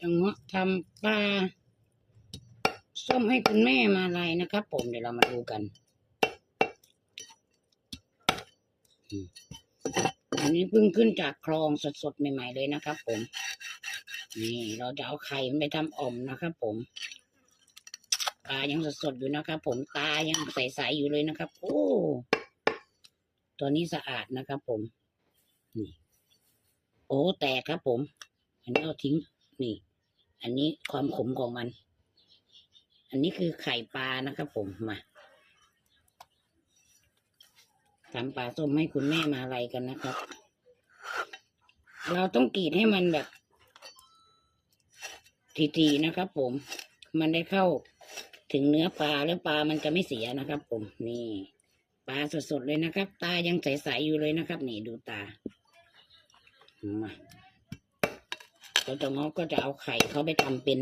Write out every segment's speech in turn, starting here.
จะเงาะทำปลาส้มให้คุณแม่มาอะไรนะครับ ผมเดี๋ยวเรามาดูกันอันนี้เพิ่งขึ้นจากคลองสดๆใหม่ ๆเลยนะครับ ผม นี่เราจะเอาไข่ไปทำอ่อมนะครับ ผมปลายังสดๆอยู่นะครับผมตายังใสๆอยู่เลยนะครับ โอ้ตัวนี้สะอาดนะครับผม นี่ โอ้แตกครับผม อันนี้เอาทิ้ง นี่ อันนี้ความขมของมัน อันนี้คือไข่ปลานะครับผมมาทำปลาส้มให้คุณแม่มาอะไรกันนะครับ เราต้องกรีดให้มันแบบทีๆนะครับผม มันได้เข้าถึงเนื้อปลาแล้วปลามันจะไม่เสียนะครับ ผมนี่ ปลาสดๆเลยนะครับ ตายังใสๆอยู่เลยนะครับ นี่ดูตามา เราจะงอกก็จะเอาไข่เขาไปทำเป็น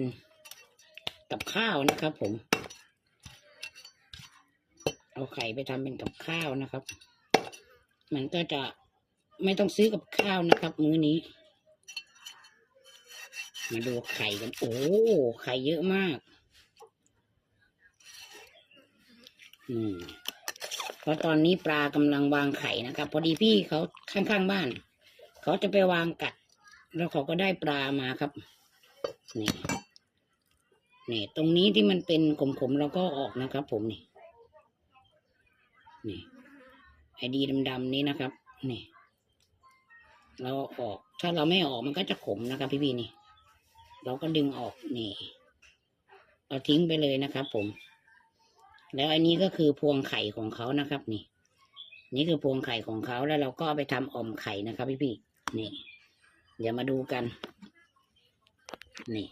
กับข้าวนะครับ ผม เอาไข่ไปทำเป็นกับข้าวนะครับ มันก็จะไม่ต้องซื้อกับข้าวนะครับ มื้อนี้ มาดูไข่กัน โอ้ไข่เยอะมาก อืมเพราะตอนนี้ปลากำลังวางไข่นะครับ พอดีพี่เขาข้างๆบ้าน เขาจะไปวางกัด แล้วเขาก็ได้ปลามาครับ นี่ นี่ ตรงนี้ที่มันเป็นขมๆเราก็ออกนะครับ ผมนี่ นี่ ไอดีดำๆนี้นะครับ นี่ เราออก ถ้าเราไม่ออกมันก็จะขมนะครับ พี่ๆนี่ เราก็ดึงออกนี่ เราทิ้งไปเลยนะครับ ผม แล้วอันนี้ก็คือพวงไข่ของเขานะครับ นี่ นี่คือพวงไข่ของเขาแล้วเราก็ไปทำอ่อมไข่นะครับ พี่ๆนี่ เดี๋ยวมาดูกัน นี่